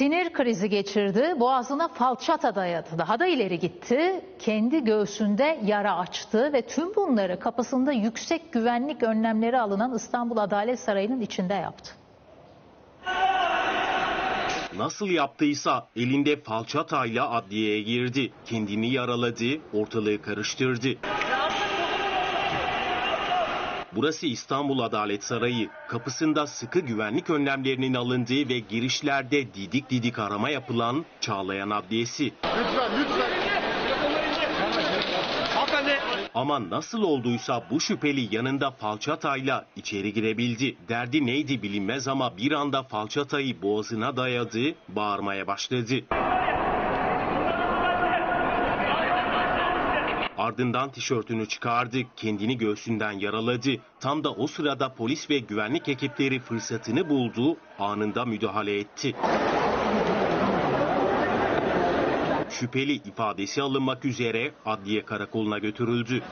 Sinir krizi geçirdi, boğazına falçata dayadı. Daha da ileri gitti, kendi göğsünde yara açtı ve tüm bunları kapısında yüksek güvenlik önlemleri alınan İstanbul Adalet Sarayı'nın içinde yaptı. Nasıl yaptıysa elinde falçatayla adliyeye girdi. Kendini yaraladı, ortalığı karıştırdı. Burası İstanbul Adalet Sarayı. Kapısında sıkı güvenlik önlemlerinin alındığı ve girişlerde didik didik arama yapılan Çağlayan Adliyesi. Lütfen lütfen. Ama nasıl olduysa bu şüpheli yanında falçatayla içeri girebildi. Derdi neydi bilinmez ama bir anda falçatayı boğazına dayadı, bağırmaya başladı. Ardından tişörtünü çıkardı, kendini göğsünden yaraladı. Tam da o sırada polis ve güvenlik ekipleri fırsatını buldu, anında müdahale etti. Şüpheli ifadesi alınmak üzere adliye karakoluna götürüldü.